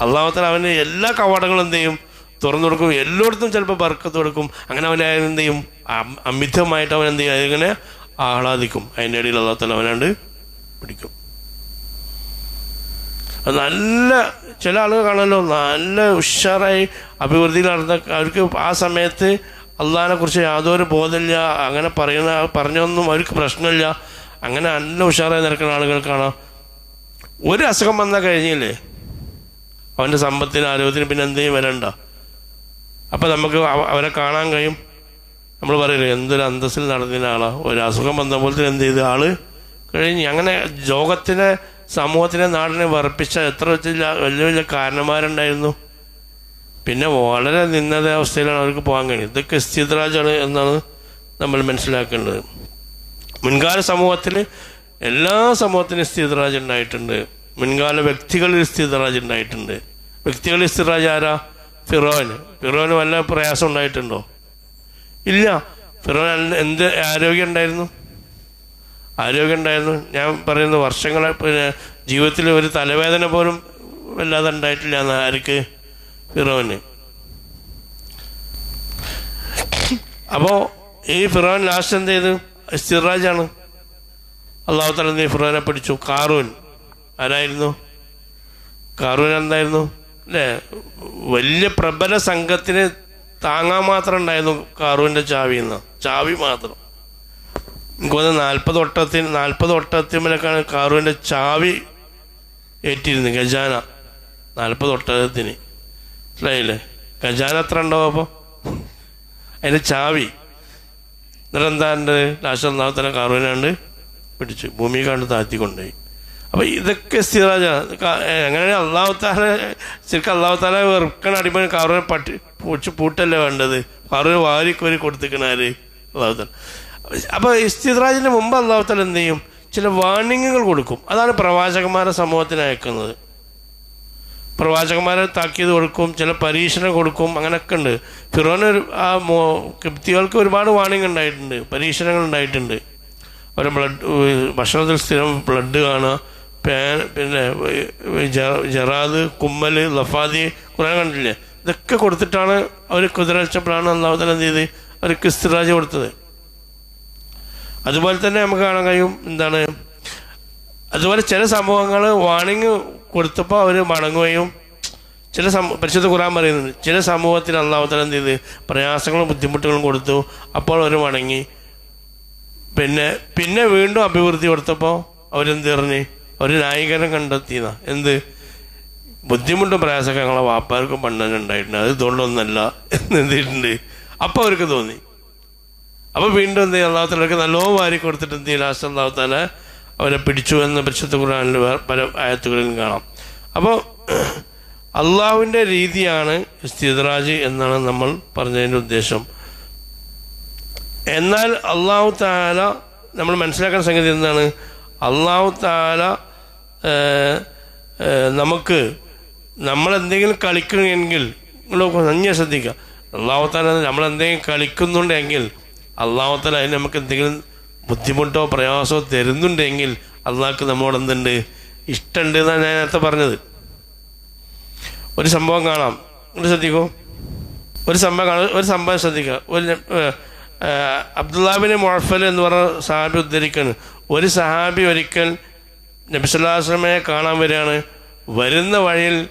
അള്ളാഹുത്തല അവന് എല്ലാ കവാടങ്ങളും എന്ത് ചെയ്യും? തുറന്നു കൊടുക്കും. എല്ലായിടത്തും ചിലപ്പോൾ ബർക്കത്ത് കൊടുക്കും. അങ്ങനെ അവനെ എന്ത് ചെയ്യും? അമിതമായിട്ട് അവൻ എന്ത് ചെയ്യും? അതിങ്ങനെ ആഹ്ലാദിക്കും. അതിന്റെ ഇടയിൽ അള്ളാഹുത്തല അവനാണ്ട് പിടിക്കും. നല്ല ചില ആളുകൾ കാണുമല്ലോ നല്ല ഉഷാറായി അഭിവൃദ്ധിയിൽ നടന്ന അവർക്ക് ആ സമയത്ത് അള്ളഹാനെ കുറിച്ച് യാതൊരു ബോധമില്ല അങ്ങനെ പറയുന്ന പറഞ്ഞൊന്നും അവർക്ക് പ്രശ്നമില്ല. അങ്ങനെ നല്ല ഉഷാറായി നിൽക്കുന്ന ആളുകൾ കാണാം. ഒരു അസുഖം വന്നാൽ കഴിഞ്ഞില്ലേ? അവന്റെ സമ്പത്തിന് ആരോഗ്യത്തിന് പിന്നെ എന്തെങ്കിലും വരണ്ട. അപ്പം നമുക്ക് അവരെ കാണാൻ കഴിയും. നമ്മൾ പറയില്ലേ എന്തൊരു അന്തസ്സിൽ നടന്നിരുന്ന ഒരു അസുഖം വന്ന പോലത്തെ എന്ത് ചെയ്ത്? ആൾ കഴിഞ്ഞ് അങ്ങനെ ലോകത്തിനെ സമൂഹത്തിനെ നാടിനെ വറപ്പിച്ച എത്ര വലിയ വലിയ വലിയ കാരണന്മാരുണ്ടായിരുന്നു. പിന്നെ വളരെ നിന്നത അവസ്ഥയിലാണ് അവർക്ക് പോകാൻ കഴിയും ഇതൊക്കെ സ്ഥിതരാജാണ് എന്നാണ് നമ്മൾ മനസ്സിലാക്കേണ്ടത്. മുൻകാല സമൂഹത്തിൽ എല്ലാ സമൂഹത്തിനും സ്ഥിതരാജ് ഉണ്ടായിട്ടുണ്ട്. മുൻകാല വ്യക്തികളിൽ സ്ഥിതരാജ് ഉണ്ടായിട്ടുണ്ട്. വ്യക്തികളിൽ സ്ഥിതരാജ് ആരാ? ഫിറോന്. ഫിറോന് വല്ല പ്രയാസം ഉണ്ടായിട്ടുണ്ടോ? ഇല്ല. ഫിറോൻ എന്ത് ആരോഗ്യം ഉണ്ടായിരുന്നു? ആരോഗ്യം ഉണ്ടായിരുന്നു. ഞാൻ പറയുന്ന വർഷങ്ങളെ പിന്നെ ജീവിതത്തിൽ ഒരു തലവേദന പോലും വല്ലാതെ ഉണ്ടായിട്ടില്ല എന്ന് ആർക്ക് ഫിറോന്. അപ്പോൾ ഈ ഫിറോൻ ലാസ്റ്റ് എന്ത് ചെയ്തു? സിറാജാണ് അള്ളാഹു തല നീ ഫിറോനെ പിടിച്ചു. കാറൂൻ. ആരായിരുന്നു? കാറൂൻ എന്തായിരുന്നു? അല്ലേ? വലിയ പ്രബല സംഘത്തിന് താങ്ങാൻ മാത്രം ഉണ്ടായിരുന്നു കാറൂന്റെ ചാവി എന്ന്. ചാവി മാത്രം. തോന്നുന്നു നാൽപ്പത് ഒട്ടത്തിന് നാൽപ്പത് ഒട്ടത്തിമലൊക്കെയാണ് കാറുവിന്റെ ചാവി ഏറ്റിരുന്നത്. ഖജാന. നാൽപ്പത് ഒട്ടകത്തിന് മനസ്സിലായില്ലേ? ഖജാന എത്ര ഉണ്ടാവും അപ്പോൾ അതിന്റെ ചാവി. എന്നിട്ട് എന്താ എന്റെ ലാസ്റ്റ് ഒന്നാമത്തെ കാറുവിനാണ്ട് പിടിച്ചു. ഭൂമി കണ്ട് താഴ്ത്തി കൊണ്ടുപോയി അപ്പോൾ ഇതൊക്കെ സ്ഥിരാജാണ് എങ്ങനെയാണ് അള്ളാഹുത്താല ശരിക്കും അള്ളാഹുത്താല വെറുക്കണ അടിമ കാറുവിനെ പട്ടി പൂച്ച് പൂട്ടല്ലേ വേണ്ടത്? കാറുവിന് വാരിക്കോരി കൊടുത്തിക്കണാര് അള്ളാഹുത്താല. അപ്പോൾ ഇസ്തിദ്രാജിന്റെ മുമ്പ് അള്ളാഹുത്താല എന്ത് ചെയ്യും? ചില വാർണിങ്ങുകൾ കൊടുക്കും. അതാണ് പ്രവാചകന്മാരെ സമൂഹത്തിന് അയക്കുന്നത്. പ്രവാചകന്മാരെ താക്കീത് കൊടുക്കും ചില പരീക്ഷണം കൊടുക്കും അങ്ങനെയൊക്കെ ഉണ്ട്. ഫിറോന് ആ മോ കിപ്തികൾക്ക് ഒരുപാട് വാണിംഗ് ഉണ്ടായിട്ടുണ്ട് പരീക്ഷണങ്ങൾ ഉണ്ടായിട്ടുണ്ട്. അവരെ ബ്ലഡ് ഭക്ഷണത്തിൽ സ്ഥിരം ബ്ലഡ് കാണുക പാൻ പിന്നെ ജറാദ് കുമ്മൽ ലഫാദി കുറേ കണ്ടില്ലേ ഇതൊക്കെ കൊടുത്തിട്ടാണ് അവർ കുതിരച്ചപ്പോഴാണ് അള്ളാഹുത്തല എന്ത് ചെയ്ത്? അവർ ക്രിസ്തുരാജ് കൊടുത്തത്. അതുപോലെ തന്നെ നമുക്ക് കാണാൻ കഴിയും എന്താണ് അതുപോലെ ചില സംഭവങ്ങൾ വാണിങ് കൊടുത്തപ്പോൾ അവർ മടങ്ങുകയും ചില സം പരിശുദ്ധ ഖുറാൻ പറയുന്നുണ്ട് ചില സമൂഹത്തിൽ അള്ളാഹുത്തല എന്ത് ചെയ്ത് പ്രയാസങ്ങളും ബുദ്ധിമുട്ടുകളും കൊടുത്തു അപ്പോൾ അവർ മടങ്ങി. പിന്നെ പിന്നെ വീണ്ടും അഭിവൃദ്ധി കൊടുത്തപ്പോൾ അവരെന്ത് പറഞ്ഞ് ഒരു ന്യായീകരണം കണ്ടെത്തിയതാ എന്ത്? ബുദ്ധിമുട്ടും പ്രയാസമൊക്കെ വാപ്പാർക്കും പണ്ടനുണ്ടായിട്ടുണ്ട് അത് ഇതുകൊണ്ടൊന്നല്ല എന്ന് എന്തിട്ടുണ്ട് അപ്പോൾ അവർക്ക് തോന്നി. അപ്പോൾ വീണ്ടും എന്ത് ചെയ്യും? അള്ളാഹുത്തലക്ക് നല്ലോ വാരി കൊടുത്തിട്ട് എന്ത് ചെയ്യും? ലാസ്റ്റ് അള്ളാഹുത്താല അവരെ പിടിച്ചു എന്ന് പരിശുദ്ധ ഖുർആാനിൽ പല ആയത്തുകളിലും കാണാം. അപ്പോൾ അള്ളാഹുവിന്റെ രീതിയാണ് ഇസ്തിദ്രാജ് എന്നാണ് നമ്മൾ പറഞ്ഞതിന്റെ ഉദ്ദേശം. എന്നാൽ അള്ളാഹു താല നമ്മൾ മനസ്സിലാക്കുന്ന സംഗതി എന്താണ്? അള്ളാഹു താല നമുക്ക് നമ്മൾ എന്തെങ്കിലും കളിക്കണമെങ്കിൽ നന്ദി ശ്രദ്ധിക്കുക. അള്ളാഹുത്താല നമ്മൾ എന്തെങ്കിലും കളിക്കുന്നുണ്ടെങ്കിൽ അള്ളാഹുത്താല അതിന് നമുക്ക് എന്തെങ്കിലും ബുദ്ധിമുട്ടോ പ്രയാസമോ തരുന്നുണ്ടെങ്കിൽ അള്ളാഹ്ക്ക് നമ്മോട് എന്തുണ്ട്? ഇഷ്ടമുണ്ട് എന്നാണ് ഞാൻ നേരത്തെ പറഞ്ഞത്. ഒരു സംഭവം കാണാം. നിങ്ങൾ ശ്രദ്ധിക്കൂ. ഒരു സംഭവം കാണാം. ഒരു സംഭവം ശ്രദ്ധിക്കുക. ഒരു അബ്ദുല്ലാബിന് മുഴഫൽ എന്ന് പറഞ്ഞ സഹാബി ഉദ്ധരിക്കാണ്. ഒരു സഹാബി ഒരിക്കൽ നബിസുല്ലാസ്ലമയെ കാണാൻ വരികയാണ്. വരുന്ന വഴിയിൽ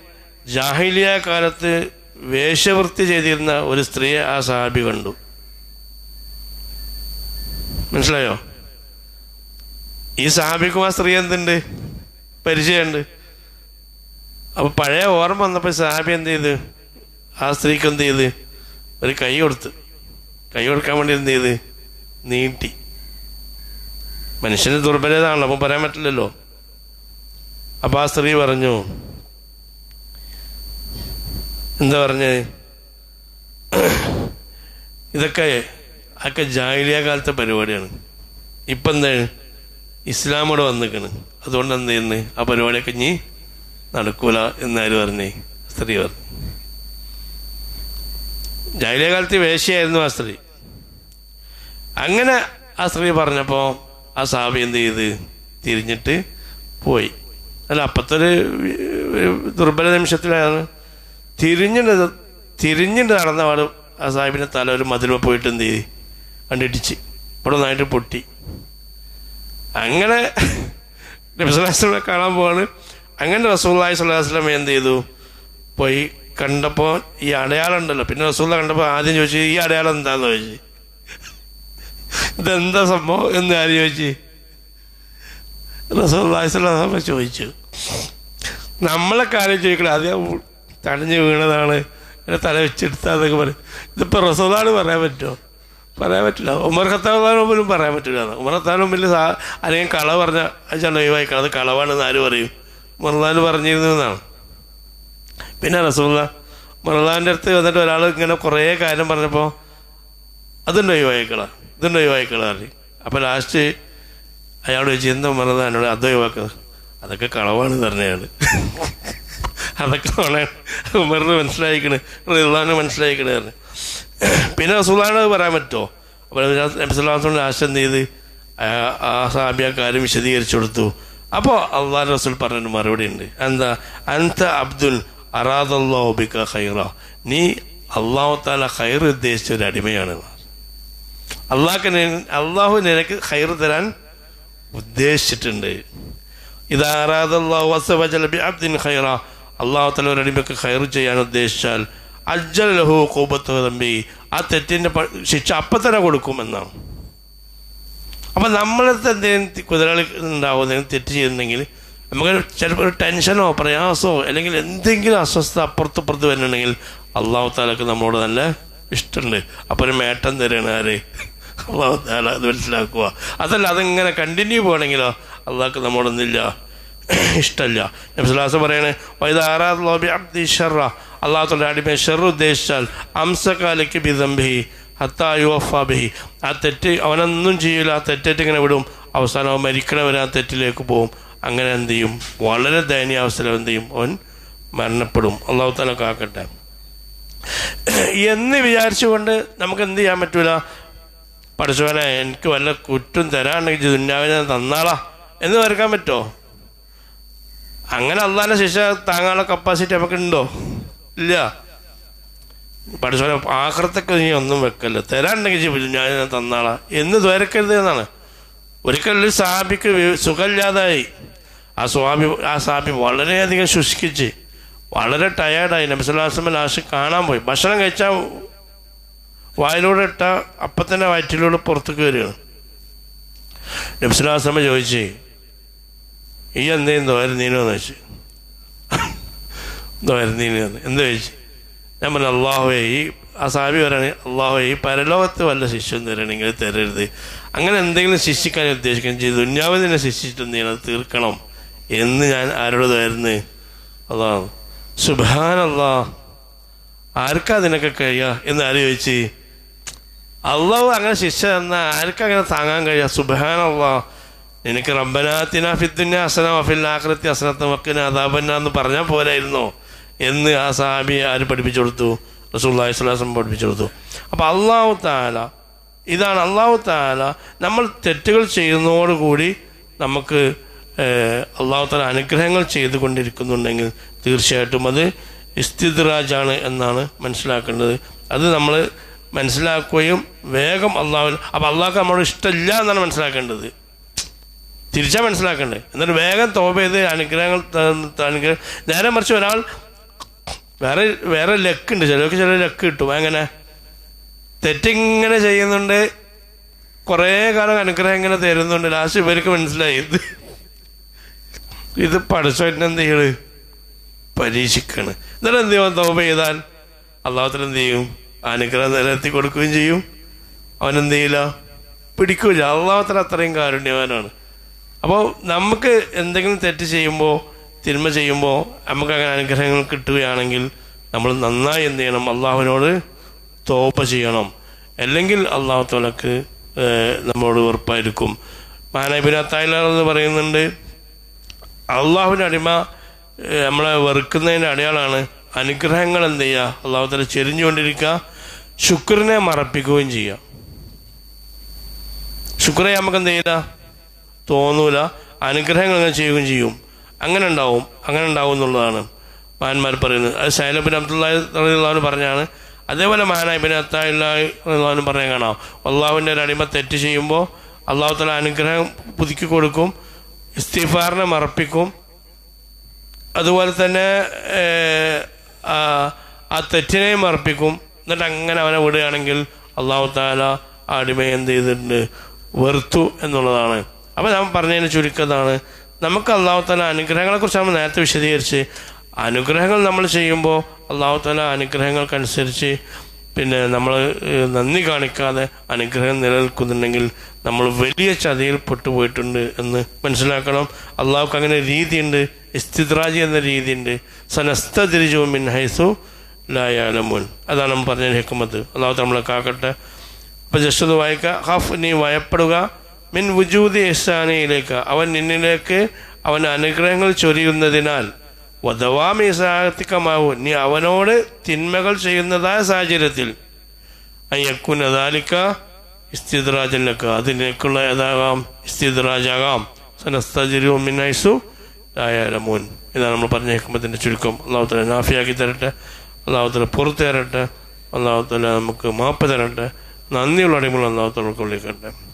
ജാഹിലിയ കാലത്ത് വേഷവൃത്തി ചെയ്തിരുന്ന ഒരു സ്ത്രീയെ ആ സഹാബി കണ്ടു. മനസ്സിലായോ? ഈ സാബിക്കും ആ സ്ത്രീ എന്തുണ്ട്? പരിചയമുണ്ട്. അപ്പൊ പഴയ ഓർമ്മ വന്നപ്പോൾ സാബി എന്ത് ചെയ്ത്? ആ സ്ത്രീക്ക് എന്ത് ചെയ്ത്? ഒരു കൈ കൊടുത്ത് കൈ കൊടുക്കാൻ വേണ്ടി എന്ത് ചെയ്ത്? നീട്ടി. മനുഷ്യന് ദുർബലതാണല്ലോ അപ്പം പറയാൻ പറ്റില്ലല്ലോ. അപ്പൊ ആ സ്ത്രീ പറഞ്ഞു എന്താ പറഞ്ഞത് ഇതൊക്കെ അതൊക്കെ ജാഹിലിയ കാലത്തെ പരിപാടിയാണ്. ഇപ്പം എന്താണ് ഇസ്ലാമോട് വന്നിക്കണ്. അതുകൊണ്ട് എന്ത് ചെയ്യുന്നത് ആ പരിപാടിയൊക്കെ ഇനി നടക്കൂല എന്നാരും പറഞ്ഞേ സ്ത്രീ പറഞ്ഞു. ജാഹിലിയ കാലത്ത് വേശയായിരുന്നു ആ സ്ത്രീ. അങ്ങനെ ആ സ്ത്രീ പറഞ്ഞപ്പോൾ ആ സാബി എന്ത് ചെയ്ത്? തിരിഞ്ഞിട്ട് പോയി. അല്ല അപ്പത്തൊരു ദുർബല നിമിഷത്തിലാണ്. തിരിഞ്ഞിട്ട് തിരിഞ്ഞിട്ട് നടന്ന ആൾ ആ സാഹിബിന്റെ തല ഒരു മതിലുമ പോയിട്ട് എന്ത് ചെയ്ത്? കണ്ടിടിച്ച്. ഇവിടെ നന്നായിട്ട് പൊട്ടി. അങ്ങനെ നബിസ്വലാസ്ലമെ കാണാൻ പോവാണ്. അങ്ങനെ റസൂല്ലായി സ്വലാസ്ലമ എന്ത് ചെയ്തു? പോയി കണ്ടപ്പോൾ ഈ അടയാളം ഉണ്ടല്ലോ. പിന്നെ റസൂല്ല കണ്ടപ്പോൾ ആദ്യം ചോദിച്ചു ഈ അടയാളം എന്താന്ന് ചോദിച്ചു? ഇതെന്താ സംഭവം? എന്ന് ആര് ചോദിച്ചു. റസൂല്ലായി സ്വലാസ്ലമ ചോദിച്ചു. നമ്മളെ കാര്യം ചോദിക്കണം ആദ്യം തടഞ്ഞു വീണതാണ്. എന്നെ തല വെച്ചെടുത്താന്നൊക്കെ പറയും. ഇതിപ്പോൾ റസൂലാണ് പറയാൻ പറ്റുമോ? പറയാൻ പറ്റില്ല. ഉമർ ഖത്താബ് പോലും പറയാൻ പറ്റില്ല. ഉമർ ഖത്താബ് മുമ്പിൽ സാ അല്ലെങ്കിൽ കള പറഞ്ഞ അച്ഛൻ ഒഴിവായിക്കണം അത് കളവാണെന്ന് ആര് പറയും? മറുതാൻ പറഞ്ഞിരുന്നു എന്നാണ്. പിന്നെ റസൂല്ല മറുതാന്റെ അടുത്ത് വന്നിട്ട് ഒരാൾ ഇങ്ങനെ കുറേ കാര്യം പറഞ്ഞപ്പോൾ അതുണ്ട് ഒഴിവായിക്കള ഇതുണ്ട് ഒഴിവായിക്കള പറഞ്ഞു. അപ്പം ലാസ്റ്റ് അയാളോട് ചോദിച്ചു എന്താ മറുതാനോട് അത് ഒഴിവാക്കുന്നത്. അതൊക്കെ കളവാണ് പറഞ്ഞയാൾ അതൊക്കെ ഉമറിന് മനസ്സിലായിക്കണ്. റിള്ളാന് മനസ്സിലായിക്കണേ പറഞ്ഞു. പിന്നെ റസൂലാണ് പറയാൻ പറ്റുമോ? അപ്പോൾ നബിസ്വല്ലാസോട് ആശം ചെയ്ത് ആ- സാബിയ വിശദീകരിച്ചു കൊടുത്തു. അപ്പോൾ അള്ളാഹ് റസൂൽ പറഞ്ഞൊരു മറുപടി ഉണ്ട് എന്താ? അൻത അബ്ദുൽ അറാദല്ലോ ബിക്ക ഖൈറ. നീ അള്ളാഹു താല ഖൈർ ഉദ്ദേശിച്ച ഒരു അടിമയാണ്. അള്ളാഹ് അള്ളാഹു നിനക്ക് ഖൈർ തരാൻ ഉദ്ദേശിച്ചിട്ടുണ്ട്. ഇത് അറാദല്ലാഹു ബി അബ്ദിൻ ഖൈറ. അള്ളാഹു താല ഒരു അടിമയ്ക്ക് ഖൈർ ചെയ്യാൻ ഉദ്ദേശിച്ചാൽ അജ്ജൽ ലഹു കൂപത്ത് തമ്പി. ആ തെറ്റിന്റെ ശിക്ഷ അപ്പം തന്നെ കൊടുക്കുമെന്നാണ്. അപ്പം നമ്മളടുത്ത് എന്തെങ്കിലും കുതിരകളിൽ ഉണ്ടാവും എന്തെങ്കിലും തെറ്റ് ചെയ്യുന്നുണ്ടെങ്കിൽ നമുക്ക് ചിലപ്പോൾ ഒരു ടെൻഷനോ പ്രയാസമോ അല്ലെങ്കിൽ എന്തെങ്കിലും അസ്വസ്ഥത അപ്പുറത്ത് അപ്പുറത്ത് വരുന്നുണ്ടെങ്കിൽ അള്ളാഹു താലക്ക് നമ്മളോട് നല്ല ഇഷ്ടമുണ്ട്. അപ്പോൾ ഒരു മേട്ടം തരുകയാണ് ആര്? അള്ളാഹു താല അത് മനസ്സിലാക്കുക. അതല്ല അതിങ്ങനെ കണ്ടിന്യൂ പോകണമെങ്കിലോ അള്ളാഹ്ക്ക് നമ്മളൊന്നുമില്ല ഇഷ്ടമല്ല നബ്സുലാസ് പറയണേ ഷറ അള്ളാഹുത്തോടെ അടിമ ഷെർ ഉദ്ദേശിച്ചാൽ അംസകാലയ്ക്ക് ബിദംബി ഹത്തായുഫാബിഹി ആ തെറ്റ് അവനൊന്നും ചെയ്യില്ല ആ തെറ്റേറ്റ് ഇങ്ങനെ വിടും. അവസാനം അവൻ മരിക്കണവരെ ആ തെറ്റിലേക്ക് പോവും അങ്ങനെ എന്ത് ചെയ്യും? വളരെ ദയനീയാവസ്ഥയിൽ എന്ത് ചെയ്യും? അവൻ മരണപ്പെടും. അള്ളാഹു തല കാക്കട്ടെ. എന്ന് വിചാരിച്ചുകൊണ്ട് നമുക്ക് എന്ത് ചെയ്യാൻ പറ്റൂല? പഠിച്ചവനെ എനിക്ക് വല്ല കുറ്റും തരാണെങ്കിൽ ദുന്യാവിനെ തന്നാളാ. എന്ന് വരക്കാൻ പറ്റുമോ അങ്ങനെ അള്ളാന്റെ ശിക്ഷ താങ്ങാനുള്ള കപ്പാസിറ്റി നമുക്ക് ഉണ്ടോ ഇല്ല. പഠിച്ചോലെ ആക്രത്തൊക്കെ നീ ഒന്നും വെക്കല്ല. തരാണ്ടെങ്കിൽ ഞാൻ തന്നാളാ. എന്ന് ദ്വരക്കരുത് എന്നാണ്. ഒരിക്കൽ ഒരു സാബിക്ക് സുഖമില്ലാതായി. ആ സ്വാമി ആ സാബി വളരെയധികം ശുഷ്കിച്ച്. വളരെ ടയേർഡായി നബിസ്വലാസ്ലമ ലാസ്റ്റ് കാണാൻ പോയി. ഭക്ഷണം കഴിച്ചാൽ വായിലൂടെ ഇട്ട അപ്പം വയറ്റിലൂടെ പുറത്തേക്ക് വരികയാണ്. നബിസ്വലാസ്ലമ ചോദിച്ചേ ഈ എന്തേലും നീനോ? എന്ന് വെച്ച് തോരുന്നീനോ എന്ത് ചോദിച്ചു? ഞാൻ പറഞ്ഞു അള്ളാഹുവെ ഈ ആ സാബി പറയണേ അള്ളാഹുവെ ഈ പരലോകത്ത് വല്ല ശിഷ്യം തരണമെങ്കിൽ തരരുത്. അങ്ങനെ എന്തെങ്കിലും ശിക്ഷിക്കാൻ ഉദ്ദേശിക്കുകയും ചെയ്തു ദുന്യാവ് തന്നെ ശിക്ഷിച്ചിട്ട് നീ അത് തീർക്കണം എന്ന് ഞാൻ ആരോട് തരുന്നു? അള്ളാഹ്. സുബാൻ അള്ളാ ആർക്കാ അതിനൊക്കെ കഴിയുക? എന്ന് ആര് ചോദിച്ചു? അള്ളാഹു അങ്ങനെ ശിക്ഷ തന്ന ആർക്കങ്ങനെ താങ്ങാൻ കഴിയുക? സുബാൻ അള്ളാ എനിക്ക് റബ്ബനാത്തിന ഫിദ്ദുന്യ അസന വഫിൽ ആഖിറത്തി അസനത്ത് വക്കിന അദാബന്ന എന്ന് പറഞ്ഞാൽ പോരായിരുന്നോ. എന്ന് ആ സാബിയെ ആര് പഠിപ്പിച്ചു കൊടുത്തു? റസൂല്ലാ ഇസ്ലാസം പഠിപ്പിച്ചു കൊടുത്തു. അപ്പോൾ അള്ളാഹു താല ഇതാണ് അള്ളാഹു താല നമ്മൾ തെറ്റുകൾ ചെയ്യുന്നതോടുകൂടി നമുക്ക് അള്ളാഹു താല അനുഗ്രഹങ്ങൾ ചെയ്തുകൊണ്ടിരിക്കുന്നുണ്ടെങ്കിൽ തീർച്ചയായിട്ടും അത് ഇസ്തിദ്രാജാണ് എന്നാണ് മനസ്സിലാക്കേണ്ടത്. അത് നമ്മൾ മനസ്സിലാക്കുകയും വേഗം അള്ളാഹു അപ്പോൾ അള്ളാഹ്ക്ക് നമ്മളോട് ഇഷ്ടമില്ല എന്നാണ് മനസ്സിലാക്കേണ്ടത്. തിരിച്ചാൽ മനസ്സിലാക്കേണ്ടത്. എന്നിട്ട് വേഗം തോപ ചെയ്ത് അനുഗ്രഹങ്ങൾ അനുഗ്രഹം. നേരെ മറിച്ച് ഒരാൾ വേറെ വേറെ ലക്ക് ഉണ്ട്. ചിലർക്ക് ചില ലക്ക് കിട്ടും. അങ്ങനെ തെറ്റിങ്ങനെ ചെയ്യുന്നുണ്ട്. കുറേ കാലം അനുഗ്രഹം ഇങ്ങനെ തരുന്നുണ്ട്. ലാസ്റ്റ് ഇവർക്ക് മനസ്സിലായി. ഇത് ഇത് പഠിച്ചവൻ എന്ത് ചെയ്യണ് പരീക്ഷിക്കാണ്. എന്നിട്ട് എന്ത് ചെയ്യും? തോപ ചെയ്താൽ അള്ളാഹത്തിന് എന്ത് ചെയ്യും? അനുഗ്രഹം നിലനിർത്തി കൊടുക്കുകയും ചെയ്യും. അവനെന്ത് ചെയ്യില്ല? പിടിക്കൂല അള്ളാഹത്തിന് അത്രയും കാരുണ്യവാനാണ്. അപ്പോൾ നമുക്ക് എന്തെങ്കിലും തെറ്റ് ചെയ്യുമ്പോൾ തിന്മ ചെയ്യുമ്പോൾ നമുക്ക് അങ്ങനെ അനുഗ്രഹങ്ങൾ കിട്ടുകയാണെങ്കിൽ നമ്മൾ നന്നായി എന്ത് ചെയ്യണം? അള്ളാഹുവിനോട് തോപ്പ ചെയ്യണം. അല്ലെങ്കിൽ അള്ളാഹു തോലക്ക് നമ്മളോട് ഉറപ്പായിരിക്കും മാനബിനത്തായില്ല എന്ന് പറയുന്നുണ്ട് അള്ളാഹുവിന്റെ അടിമ നമ്മളെ വെറുക്കുന്നതിന്റെ അടയാളാണ്. അനുഗ്രഹങ്ങൾ എന്ത് ചെയ്യുക അള്ളാഹു തല ചെരിഞ്ഞുകൊണ്ടിരിക്കുക ശുക്രനെ മറപ്പിക്കുകയും ചെയ്യുക ശുക്രയെ നമുക്ക് എന്ത് ചെയ്യില്ല തോന്നൂല. അനുഗ്രഹങ്ങൾ ചെയ്യുകയും ചെയ്യും. അങ്ങനെ ഉണ്ടാവും അങ്ങനെ ഉണ്ടാവും എന്നുള്ളതാണ് മഹാന്മാർ പറയുന്നത്. അത് സൈലബിൻ അബ്ദുല്ലാഹി പറഞ്ഞാണ്. അതേപോലെ മഹാനായ ബിൻ അത്താഹുല്ലാഹു പറഞ്ഞാൽ കാണാം. അള്ളാഹുവിന്റെ ഒരു അടിമ തെറ്റ് ചെയ്യുമ്പോൾ അള്ളാഹു തല അനുഗ്രഹം പുതുക്കി കൊടുക്കും ഇസ്തിഫാറിനെ മറപ്പിക്കും. അതുപോലെ തന്നെ ആ ആ തെറ്റിനെയും മറപ്പിക്കും. എന്നിട്ട് അങ്ങനെ അവനെ വിടുകയാണെങ്കിൽ അള്ളാഹു താല ആ അടിമയെ എന്ത് ചെയ്തിട്ടുണ്ട്? വെറുത്തു എന്നുള്ളതാണ്. അപ്പോൾ ഞാൻ പറഞ്ഞതിന് ചുരുക്കതാണ് നമുക്ക് അള്ളാഹു താല അനുഗ്രഹങ്ങളെ കുറിച്ച് നമ്മൾ നേരത്തെ വിശദീകരിച്ച് അനുഗ്രഹങ്ങൾ നമ്മൾ ചെയ്യുമ്പോൾ അള്ളാഹു താല അനുഗ്രഹങ്ങൾക്കനുസരിച്ച് പിന്നെ നമ്മൾ നന്ദി കാണിക്കാതെ അനുഗ്രഹം നിലനിൽക്കുന്നുണ്ടെങ്കിൽ നമ്മൾ വലിയ ചതിയിൽ പെട്ടുപോയിട്ടുണ്ട് എന്ന് മനസ്സിലാക്കണം. അള്ളാഹുക്ക് അങ്ങനെ രീതിയുണ്ട്. ഇസ്തിദ്രാജി എന്ന രീതിയുണ്ട്. സനസ്തതിരിജു മിൻ ഹൈസു ലായാലമുൻ അതാണ് നമ്മൾ പറഞ്ഞ ഹെക്കുമത്ത് അള്ളാഹു നമ്മളെ കാക്കട്ടെ. അപ്പോൾ ജസ്റ്റ് ഒന്ന് വായിക്കുക ഹഫ് നീ ഭയപ്പെടുക. മിൻ വുജൂദി ഇഹ്സാനിയിലേക്ക്. അവൻ നിന്നിലേക്ക് അവൻ അനുഗ്രഹങ്ങൾ ചൊരിയുന്നതിനാൽ വധവാമി സാഹത്തിക്കമാവും നീ അവനോട് തിന്മകൾ ചെയ്യുന്നതായ സാഹചര്യത്തിൽ. അയ്യക്കുൻ അതാലിക്ക ഇസ്തിദ്രാജല്ലക്ക അതിലേക്കുള്ള ഏതാകാം? ഇസ്തിദ്രാജാകാം മിന്നൈസു ആയാലമൂൻ ഇതാണ് നമ്മൾ പറഞ്ഞ ഹെക്കുമത്തിന്റെ ചുരുക്കം. അള്ളാഹുത്തല നാഫിയാക്കി തരട്ടെ. അള്ളാഹുത്തല പുറത്തു തരട്ടെ. അള്ളാഹുത്തല നമുക്ക് മാപ്പ് തരട്ടെ. നന്ദിയുള്ള അടിമകൾ അള്ളാഹുത്തല ഉൾക്കൊള്ളിക്കട്ടെ.